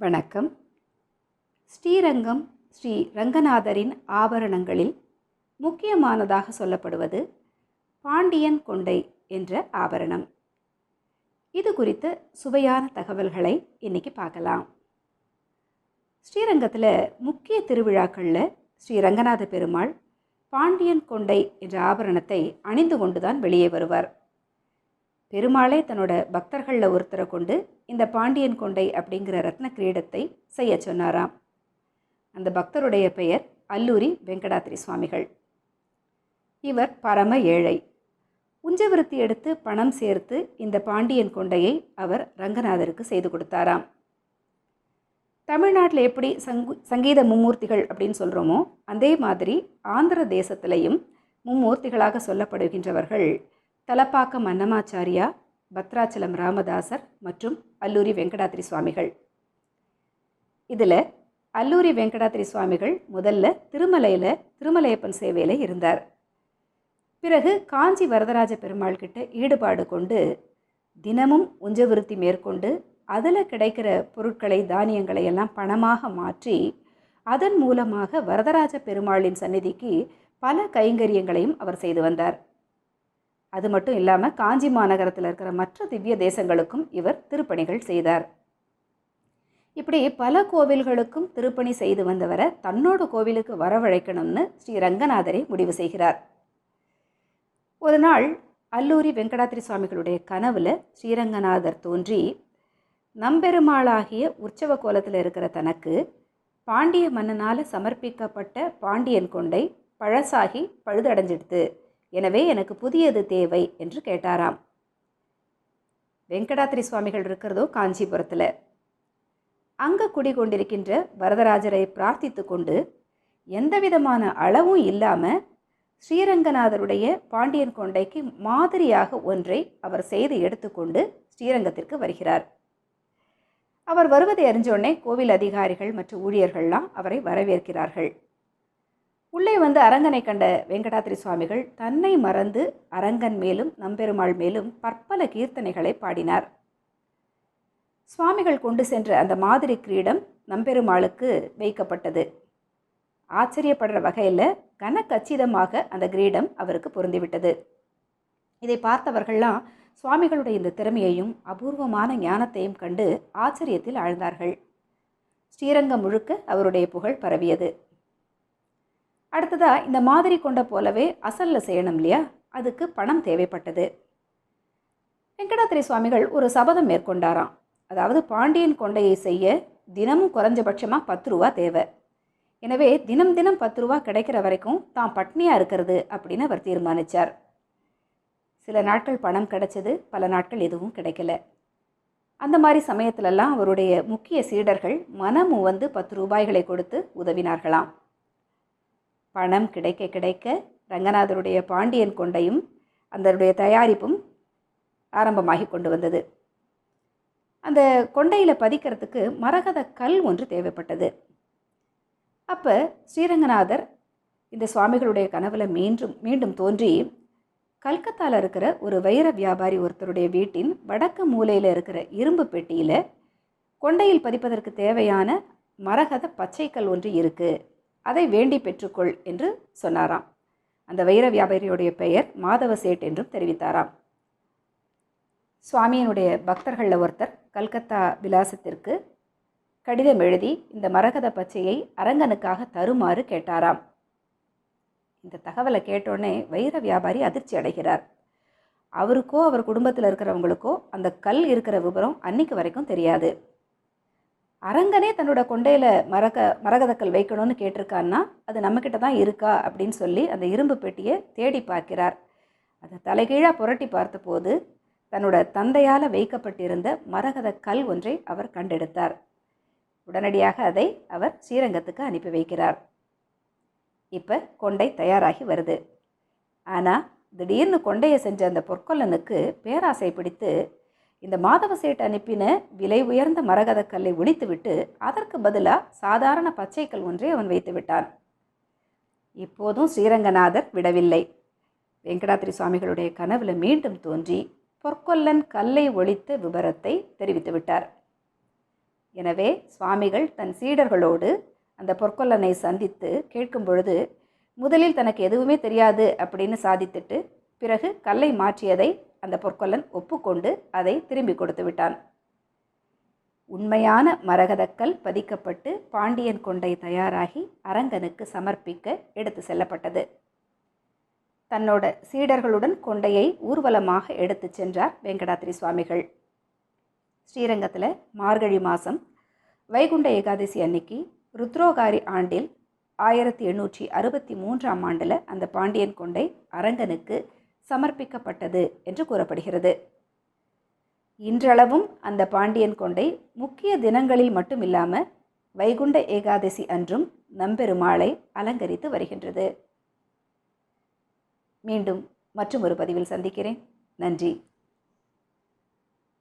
வணக்கம். ஸ்ரீரங்கம் ஸ்ரீ ரங்கநாதரின் ஆபரணங்களில் முக்கியமானதாக சொல்லப்படுவது பாண்டியன் கொண்டை என்ற ஆபரணம். இது குறித்த சுவையான தகவல்களை இன்னைக்கு பார்க்கலாம். ஸ்ரீரங்கத்தில் முக்கிய திருவிழாக்களில் ஸ்ரீ ரங்கநாத பெருமாள் பாண்டியன் கொண்டை என்ற ஆபரணத்தை அணிந்து கொண்டுதான் வெளியே வருவார். பெருமாளே தன்னோட பக்தர்களில் ஒருத்தரை கொண்டு இந்த பாண்டியன் கொண்டை அப்படிங்கிற ரத்ன கிரீடத்தை செய்ய சொன்னாராம். அந்த பக்தருடைய பெயர் அல்லூரி வெங்கடாத்திரி சுவாமிகள். இவர் பரம ஏழை. உஞ்சவிருத்தி எடுத்து பணம் சேர்த்து இந்த பாண்டியன் கொண்டையை அவர் ரங்கநாதருக்கு செய்து கொடுத்தாராம். தமிழ்நாட்டில் எப்படி சங்கு சங்கீத மும்மூர்த்திகள் அப்படின்னு சொல்கிறோமோ அதே மாதிரி ஆந்திர தேசத்திலையும் மும்மூர்த்திகளாக சொல்லப்படுகின்றவர்கள் தலப்பாக்கம் அன்னமாச்சாரியா பத்ராச்சலம் ராமதாசர் மற்றும் அல்லூரி வெங்கடாத்திரி சுவாமிகள். இதில் அல்லூரி வெங்கடாத்திரி சுவாமிகள் முதல்ல திருமலையில் திருமலையப்பன் சேவையில் இருந்தார். பிறகு காஞ்சி வரதராஜ பெருமாள் கிட்ட ஈடுபாடு கொண்டு தினமும் உஞ்சவிருத்தி மேற்கொண்டு அதில் கிடைக்கிற பொருட்களை தானியங்களை எல்லாம் பணமாக மாற்றி அதன் மூலமாக வரதராஜ பெருமாளின் சந்நிதிக்கு பல கைங்கரியங்களையும் அவர் செய்து வந்தார். அது மட்டும் இல்லாமல் காஞ்சி மாநகரத்தில் இருக்கிற மற்ற திவ்ய தேசங்களுக்கும் இவர் திருப்பணிகள் செய்தார். இப்படி பல கோவில்களுக்கும் திருப்பணி செய்து வந்தவரை தன்னோட கோவிலுக்கு வரவழைக்கணும்னு ஸ்ரீ ரங்கநாதரை முடிவு செய்கிறார். ஒரு நாள் அல்லூரி வெங்கடாத்திரி சுவாமிகளுடைய கனவுல ஸ்ரீரங்கநாதர் தோன்றி நம்பெருமாளாகிய உற்சவ கோலத்தில் இருக்கிற தனக்கு பாண்டிய மன்னனால் சமர்ப்பிக்கப்பட்ட பாண்டியன் கொண்டை பழசாகி பழுதடைஞ்சிடுது எனவே எனக்கு புதியது தேவை என்று கேட்டாராம். வெங்கடாத்திரி சுவாமிகள் இருக்கிறதோ காஞ்சிபுரத்தில். அங்கே குடிகொண்டிருக்கின்ற வரதராஜரை பிரார்த்தித்து கொண்டு எந்த விதமான அளவும் இல்லாமல் ஸ்ரீரங்கநாதருடைய பாண்டியன் கொண்டைக்கு மாதிரியாக ஒன்றை அவர் செய்து எடுத்துக்கொண்டு ஸ்ரீரங்கத்திற்கு வருகிறார். அவர் வருவதை அறிஞ்சோடனே கோவில் அதிகாரிகள் மற்றும் ஊழியர்கள்லாம் அவரை வரவேற்கிறார்கள். உள்ளே வந்து அரங்கனை கண்ட வெங்கடாத்திரி சுவாமிகள் தன்னை மறந்து அரங்கன் மேலும் நம்பெருமாள் மேலும் பற்பல கீர்த்தனைகளை பாடினார். சுவாமிகள் கொண்டு சென்ற அந்த மாதிரி கிரீடம் நம்பெருமாளுக்கு வைக்கப்பட்டது. ஆச்சரியப்படுற வகையில் கனக்கச்சிதமாக அந்த கிரீடம் அவருக்கு பொருந்திவிட்டது. இதை பார்த்தவர்கள்லாம் சுவாமிகளுடைய இந்த திறமையையும் அபூர்வமான ஞானத்தையும் கண்டு ஆச்சரியத்தில் ஆழ்ந்தார்கள். ஸ்ரீரங்கம் முழுக்க அவருடைய புகழ் பரவியது. அடுத்ததாக இந்த மாதிரி கொண்ட போலவே அசலில் செய்யணும் இல்லையா? அதுக்கு பணம் தேவைப்பட்டது. வெங்கடாத்திரி சுவாமிகள் ஒரு சபதம் மேற்கொண்டாராம். அதாவது பாண்டியன் கொண்டையை செய்ய தினமும் குறைஞ்சபட்சமாக பத்து ரூபா தேவை. எனவே தினம் தினம் பத்து ரூபா கிடைக்கிற வரைக்கும் தான் பட்னியாக இருக்கிறது அப்படின்னு அவர் தீர்மானித்தார் சில நாட்கள் பணம் கிடைச்சது பல நாட்கள் எதுவும் கிடைக்கல. அந்த மாதிரி சமயத்திலெல்லாம் அவருடைய முக்கிய சீடர்கள் மனமும் வந்து பத்து ரூபாய்களை கொடுத்து உதவினார்களாம். பணம் கிடைக்க கிடைக்க ரங்கநாதருடைய பாண்டியன் கொண்டையும் அதனுடைய தயாரிப்பும் ஆரம்பமாகி கொண்டு வந்தது. அந்த கொண்டையில் பதிக்கிறதுக்கு மரகத கல் ஒன்று தேவைப்பட்டது. அப்போ ஸ்ரீரங்கநாதர் இந்த சுவாமிகளுடைய கனவில் மீண்டும் மீண்டும் தோன்றி கல்கத்தாவில் இருக்கிற ஒரு வைர வியாபாரி ஒருத்தருடைய வீட்டின் வடக்கு மூலையில் இருக்கிற இரும்பு பெட்டியில் கொண்டையில் பதிப்பதற்கு தேவையான மரகத பச்சைக்கல் ஒன்று இருக்குது அதை வேண்டி பெற்றுக்கொள் என்று சொன்னாராம். அந்த வைர வியாபாரியுடைய பெயர் மாதவ சேட் என்றும் தெரிவித்தாராம். சுவாமியினுடைய பக்தர்களில் ஒருத்தர் கல்கத்தா விலாசத்திற்கு கடிதம் எழுதி இந்த மரகத பச்சையை அரங்கனுக்காக தருமாறு கேட்டாராம். இந்த தகவலை கேட்டோடனே வைர வியாபாரி அதிர்ச்சி அடைகிறார். அவருக்கோ அவர் குடும்பத்தில் இருக்கிறவங்களுக்கோ அந்த கல் இருக்கிற விவரம் அன்னைக்கு வரைக்கும் தெரியாது. அரங்கனே தன்னோட கொண்டையில் மரக மரகதக்கல் வைக்கணும்னு கேட்டிருக்கான்னா அது நம்மக்கிட்ட தான் இருக்கா அப்படின்னு சொல்லி அந்த இரும்பு பெட்டியை தேடி பார்க்கிறார். அதை தலைகீழாக புரட்டி பார்த்தபோது தன்னோட தந்தையால் வைக்கப்பட்டிருந்த மரகத கல் ஒன்றை அவர் கண்டெடுத்தார். உடனடியாக அதை அவர் ஸ்ரீரங்கத்துக்கு அனுப்பி வைக்கிறார். இப்போ கொண்டை தயாராகி வருது. ஆனால் திடீர்னு கொண்டையை செஞ்ச அந்த பொற்கொல்லனுக்கு பேராசை பிடித்து இந்த மாதவ சேட் அனுப்பின விலை உயர்ந்த மரகத கல்லை ஒழித்துவிட்டு அதற்கு பதிலாக சாதாரண பச்சைக்கல் ஒன்றை அவன் வைத்து விட்டான். இப்போதும் ஸ்ரீரங்கநாதர் விடவில்லை. வெங்கடாத்திரி சுவாமிகளுடைய கனவுல மீண்டும் தோன்றி பொற்கொல்லன் கல்லை ஒழித்த விபரத்தை தெரிவித்து விட்டார். எனவே சுவாமிகள் தன் சீடர்களோடு அந்த பொற்கொல்லனை சந்தித்து கேட்கும் பொழுது முதலில் தனக்கு எதுவுமே தெரியாது அப்படின்னு சாதித்துட்டு பிறகு கல்லை மாற்றியதை அந்த பொற்கொல்லன் ஒப்புக்கொண்டு அதை திரும்பி கொடுத்து விட்டான். உண்மையான மரகதக்கல் பதிக்கப்பட்டு பாண்டியன் கொண்டை தயாராகி அரங்கனுக்கு சமர்ப்பிக்க எடுத்து செல்லப்பட்டது. தன்னோட சீடர்களுடன் கொண்டையை ஊர்வலமாக எடுத்து சென்றார் வெங்கடாத்திரி சுவாமிகள். ஸ்ரீரங்கத்தில் மார்கழி மாதம் வைகுண்ட ஏகாதசி அன்னைக்கு ருத்ரோகாரி ஆண்டில் ஆயிரத்தி எண்ணூற்றி அறுபத்தி மூன்றாம் ஆண்டில் அந்த பாண்டியன் கொண்டை அரங்கனுக்கு சமர்ப்பிக்கப்பட்டது என்று கூறப்படுகிறது. இன்றளவும் அந்த பாண்டியன் கொண்டை முக்கிய தினங்களில் மட்டுமில்லாமல் வைகுண்ட ஏகாதசி அன்றும் நம்பெருமாளை அலங்கரித்து வருகின்றது. மீண்டும் மற்றும் ஒரு பதிவில் சந்திக்கிறேன். நன்றி.